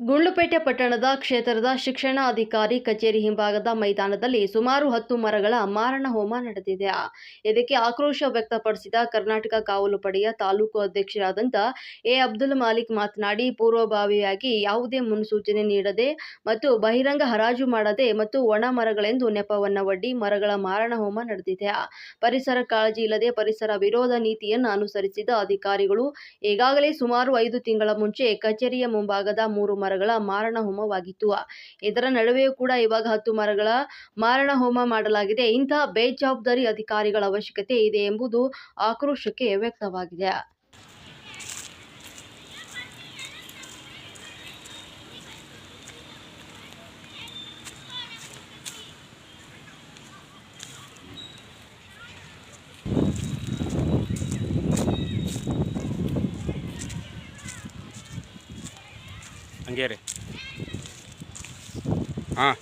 ಗುಂಡ್ಲುಪೇಟೆ ಪಟ್ಟಣದ ಕ್ಷೇತ್ರದ ಶಿಕ್ಷಣಾಧಿಕಾರಿ ಕಚೇರಿ ಹಿಂಭಾಗದ ಮೈದಾನದಲ್ಲಿ ಸುಮಾರು ಹತ್ತು ಮರಗಳ ಮಾರಣ ಹೋಮ ನಡೆದಿದೆ. ಇದಕ್ಕೆ ಆಕ್ರೋಶ ವ್ಯಕ್ತಪಡಿಸಿದ ಕರ್ನಾಟಕ ಕಾವಲು ಪಡೆಯ ತಾಲೂಕು ಅಧ್ಯಕ್ಷರಾದಂತ ಎ. ಅಬ್ದುಲ್ ಮಾಲಿಕ್ ಮಾತನಾಡಿ, ಪೂರ್ವಭಾವಿಯಾಗಿ ಯಾವುದೇ ಮುನ್ಸೂಚನೆ ನೀಡದೆ ಮತ್ತು ಬಹಿರಂಗ ಹರಾಜು ಮಾಡದೆ ಮತ್ತು ಒಣ ಮರಗಳೆಂದು ನೆಪವನ್ನ ಒಡ್ಡಿ ಮರಗಳ ಮಾರಣ ಹೋಮ ನಡೆದಿದೆ. ಪರಿಸರ ಕಾಳಜಿ ಇಲ್ಲದೆ ಪರಿಸರ ವಿರೋಧ ನೀತಿಯನ್ನು ಅನುಸರಿಸಿದ ಅಧಿಕಾರಿಗಳು ಈಗಾಗಲೇ ಸುಮಾರು ಐದು ತಿಂಗಳ ಮುಂಚೆ ಕಚೇರಿಯ ಮುಂಭಾಗದ ಮೂರು ಮರಗಳ ಮಾರಣ ಹೋಮವಾಗಿತ್ತು. ಇದರ ನಡುವೆಯೂ ಕೂಡ ಇವಾಗ ಹತ್ತು ಮರಗಳ ಮಾರಣ ಹೋಮ ಮಾಡಲಾಗಿದೆ. ಇಂತಹ ಬೇಜವಾಬ್ದಾರಿ ಅಧಿಕಾರಿಗಳ ಅವಶ್ಯಕತೆ ಇದೆ ಎಂಬುದು ಆಕ್ರೋಶಕ್ಕೆ ವ್ಯಕ್ತವಾಗಿದೆ. ಹಂಗೆ ರೀ. ಹಾಂ.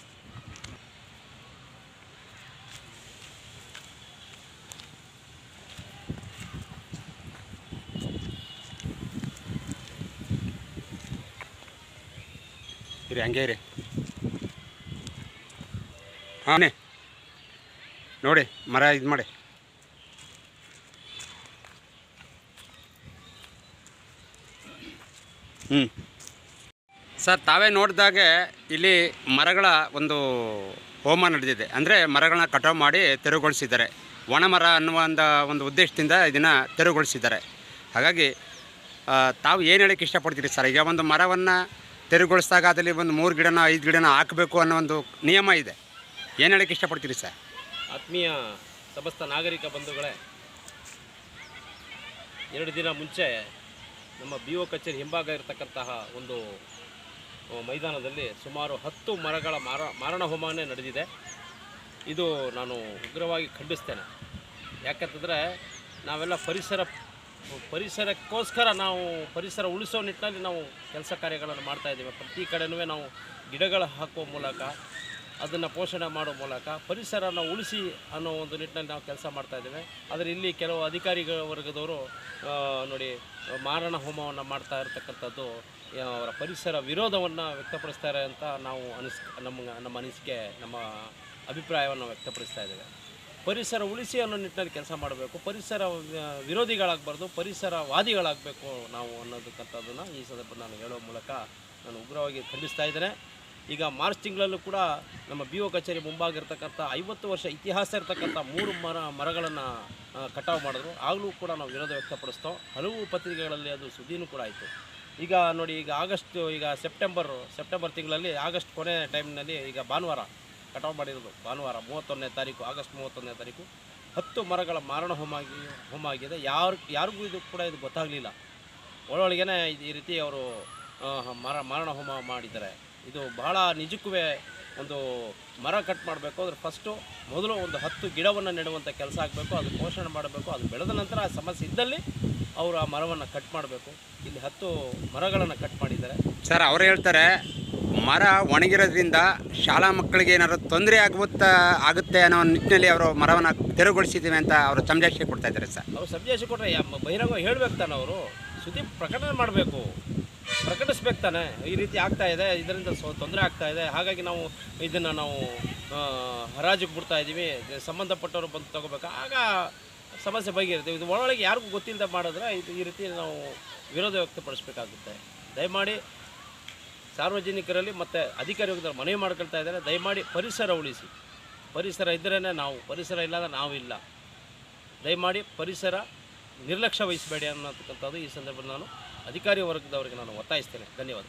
ಇರಿ ಹಂಗೆ ರೀ ಹಾಂ ನೋಡಿ ಮರ ಇದು ಮಾಡಿ. ಹ್ಞೂ ಸರ್, ತಾವೇ ನೋಡಿದಾಗೆ ಇಲ್ಲಿ ಮರಗಳ ಒಂದು ಹೋಮ ನಡೆದಿದೆ. ಅಂದರೆ ಮರಗಳನ್ನ ಕಟಾವು ಮಾಡಿ ತೆರವುಗೊಳಿಸಿದ್ದಾರೆ. ಒಣ ಮರ ಅನ್ನುವ ಒಂದು ಉದ್ದೇಶದಿಂದ ಇದನ್ನು ತೆರವುಗೊಳಿಸಿದ್ದಾರೆ. ಹಾಗಾಗಿ ತಾವು ಏನು ಹೇಳಕ್ಕೆ ಇಷ್ಟಪಡ್ತೀರಿ ಸರ್? ಈಗ ಒಂದು ಮರವನ್ನು ತೆರವುಗೊಳಿಸಿದಾಗ ಅದರಲ್ಲಿ ಒಂದು ಮೂರು ಗಿಡನ, ಐದು ಗಿಡನ ಹಾಕಬೇಕು ಅನ್ನೋ ಒಂದು ನಿಯಮ ಇದೆ. ಏನು ಹೇಳಕ್ಕೆ ಇಷ್ಟಪಡ್ತೀರಿ ಸರ್? ಆತ್ಮೀಯ ಸಮಸ್ತ ನಾಗರಿಕ ಬಂಧುಗಳೇ, ಎರಡು ದಿನ ಮುಂಚೆ ನಮ್ಮ ಬಿ ಒ ಕಚೇರಿ ಹಿಂಭಾಗ ಇರತಕ್ಕಂತಹ ಒಂದು ಮೈದಾನದಲ್ಲಿ ಸುಮಾರು ಹತ್ತು ಮರಗಳ ಮಾರ, ಮಾರಣ ಹೋಮನೇ ನಡೆದಿದೆ. ಇದು ನಾನು ಉಗ್ರವಾಗಿ ಖಂಡಿಸ್ತೇನೆ. ಯಾಕಂತಂದರೆ ನಾವೆಲ್ಲ ಪರಿಸರ, ಪರಿಸರಕ್ಕೋಸ್ಕರ ನಾವು ಪರಿಸರ ಉಳಿಸೋ ನಿಟ್ಟಿನಲ್ಲಿ ನಾವು ಕೆಲಸ ಕಾರ್ಯಗಳನ್ನು ಮಾಡ್ತಾ ಇದ್ದೇವೆ. ಪ್ರತಿ ಕಡೆನೂ ನಾವು ಗಿಡಗಳು ಹಾಕುವ ಮೂಲಕ ಅದನ್ನು ಪೋಷಣೆ ಮಾಡೋ ಮೂಲಕ ಪರಿಸರನ ಉಳಿಸಿ ಅನ್ನೋ ಒಂದು ನಿಟ್ಟಿನಲ್ಲಿ ನಾವು ಕೆಲಸ ಮಾಡ್ತಾ ಇದ್ದೇವೆ. ಆದರೆ ಇಲ್ಲಿ ಕೆಲವು ಅಧಿಕಾರಿಗಳ ವರ್ಗದವರು ನೋಡಿ, ಮಾರಣ ಹೋಮವನ್ನು ಮಾಡ್ತಾ ಇರತಕ್ಕಂಥದ್ದು ಅವರ ಪರಿಸರ ವಿರೋಧವನ್ನು ವ್ಯಕ್ತಪಡಿಸ್ತಾರೆ ಅಂತ ನಾವು ಅನಿಸ್, ನಮ್ಮ ನಮ್ಮ ಅನಿಸಿಕೆ, ನಮ್ಮ ಅಭಿಪ್ರಾಯವನ್ನು ವ್ಯಕ್ತಪಡಿಸ್ತಾ ಇದ್ದೇವೆ. ಪರಿಸರ ಉಳಿಸಿ ಅನ್ನೋ ನಿಟ್ಟಿನಲ್ಲಿ ಕೆಲಸ ಮಾಡಬೇಕು. ಪರಿಸರ ವಿರೋಧಿಗಳಾಗಬಾರ್ದು, ಪರಿಸರವಾದಿಗಳಾಗಬೇಕು ನಾವು ಅನ್ನೋದಕ್ಕಂಥದ್ದನ್ನು ಈ ಸಂದರ್ಭ ನಾನು ಹೇಳೋ ಮೂಲಕ ನಾನು ಉಗ್ರವಾಗಿ ಖಂಡಿಸ್ತಾ ಇದ್ದೇನೆ. ಈಗ ಮಾರ್ಚ್ ತಿಂಗಳಲ್ಲೂ ಕೂಡ ನಮ್ಮ ಬಿ ಒ ಕಚೇರಿ ಮುಂಭಾಗ ಇರತಕ್ಕಂಥ ಐವತ್ತು ವರ್ಷ ಇತಿಹಾಸ ಇರತಕ್ಕಂಥ ಮೂರು ಮರ ಮರಗಳನ್ನು ಕಟಾವು ಮಾಡಿದ್ರು. ಆಗಲೂ ಕೂಡ ನಾವು ವಿರೋಧ ವ್ಯಕ್ತಪಡಿಸ್ತೋ ಹಲವು ಪತ್ರಿಕೆಗಳಲ್ಲಿ ಅದು ಸುದ್ದಿನೂ ಕೂಡ ಆಯಿತು. ಈಗ ನೋಡಿ, ಈಗ ಆಗಸ್ಟ್, ಈಗ ಸೆಪ್ಟೆಂಬರ್ ಸೆಪ್ಟೆಂಬರ್ ತಿಂಗಳಲ್ಲಿ ಆಗಸ್ಟ್ ಕೊನೆ ಟೈಮ್ನಲ್ಲಿ ಈಗ ಭಾನುವಾರ ಕಟಾವು ಮಾಡಿರೋದು. ಭಾನುವಾರ ಮೂವತ್ತೊಂದನೇ ತಾರೀಕು, ಆಗಸ್ಟ್ ಮೂವತ್ತೊಂದನೇ ತಾರೀಕು. ಹತ್ತು ಮರಗಳ ಮಾರಣ ಹೋಮ ಹೋಮ ಆಗಿದೆ. ಯಾರು, ಯಾರಿಗೂ ಇದು ಕೂಡ ಇದು ಗೊತ್ತಾಗಲಿಲ್ಲ. ಒಳೊಳಗೇನೆ ಈ ರೀತಿ ಅವರು ಮರ, ಮಾರಣ ಹೋಮ ಮಾಡಿದ್ದಾರೆ. ಇದು ಬಹಳ ನಿಜಕ್ಕೂ ಒಂದು ಮರ ಕಟ್ ಮಾಡಬೇಕು. ಅಂದರೆ ಫಸ್ಟು ಮೊದಲು ಒಂದು ಹತ್ತು ಗಿಡವನ್ನು ನೆಡುವಂಥ ಕೆಲಸ ಆಗಬೇಕು. ಅದು ಪೋಷಣೆ ಮಾಡಬೇಕು. ಅದು ಬೆಳೆದ ನಂತರ ಆ ಸಮಸ್ಯೆ ಇದ್ದಲ್ಲಿ ಅವರು ಆ ಮರವನ್ನು ಕಟ್ ಮಾಡಬೇಕು. ಇಲ್ಲಿ ಹತ್ತು ಮರಗಳನ್ನು ಕಟ್ ಮಾಡಿದ್ದಾರೆ. ಸರ್ ಅವರು ಹೇಳ್ತಾರೆ ಮರ ಒಣಗಿರೋದ್ರಿಂದ ಶಾಲಾ ಮಕ್ಕಳಿಗೆ ಏನಾದ್ರು ತೊಂದರೆ ಆಗುತ್ತಾ ಆಗುತ್ತೆ ಅನ್ನೋ ನಿಟ್ಟಿನಲ್ಲಿ ಅವರು ಮರವನ್ನು ತೆರವುಗೊಳಿಸಿದ್ದೀವಿ ಅಂತ ಅವರು ಸಂದೇಶ ಕೊಡ್ತಾ ಇದ್ದಾರೆ ಸರ್. ಅವರು ಸಂದೇಶ ಕೊಟ್ಟರೆ ಬಹಿರಂಗ ಹೇಳ್ಬೇಕು ತಾನೆ ಅವರು. ಸುದ್ದಿ ಪ್ರಕಟಣೆ ಮಾಡಬೇಕು. ಪ್ರಕಟಿಸ್ಬೇಕು ತಾನೆ. ಈ ರೀತಿ ಆಗ್ತಾ ಇದೆ, ಇದರಿಂದ ಸೊ ತೊಂದರೆ ಆಗ್ತಾ ಇದೆ. ಹಾಗಾಗಿ ನಾವು ಇದನ್ನು ನಾವು ಹರಾಜಿಗೆ ಬಿಡ್ತಾ ಇದ್ದೀವಿ. ಸಂಬಂಧಪಟ್ಟವರು ಬಂದು ತಗೋಬೇಕು? ಆಗ ಸಮಸ್ಯೆ ಬಗೆಹರಿತೀವಿ ಇದು ಒಳಗೆ ಯಾರಿಗೂ ಗೊತ್ತಿಲ್ಲದೆ ಮಾಡಿದ್ರೆ ಇದು ಈ ರೀತಿ ನಾವು ವಿರೋಧ ವ್ಯಕ್ತಪಡಿಸ್ಬೇಕಾಗುತ್ತೆ. ದಯಮಾಡಿ ಸಾರ್ವಜನಿಕರಲ್ಲಿ ಮತ್ತು ಅಧಿಕಾರಿಗಳ ಮನವಿ ಮಾಡ್ಕೊಳ್ತಾ ಇದ್ದಾರೆ. ದಯಮಾಡಿ ಪರಿಸರ ಉಳಿಸಿ. ಪರಿಸರ ಇದ್ದರೇ ನಾವು, ಪರಿಸರ ಇಲ್ಲದ ನಾವಿಲ್ಲ. ದಯಮಾಡಿ ಪರಿಸರ ನಿರ್ಲಕ್ಷ್ಯ ವಹಿಸಬೇಡಿ ಅನ್ನತಕ್ಕಂಥದ್ದು ಈ ಸಂದರ್ಭದಲ್ಲಿ ನಾನು ಅಧಿಕಾರಿ ವರ್ಗದವರಿಗೆ ನಾನು ಒತ್ತಾಯಿಸ್ತೇನೆ. ಧನ್ಯವಾದ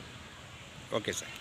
ಓಕೆ ಸರ್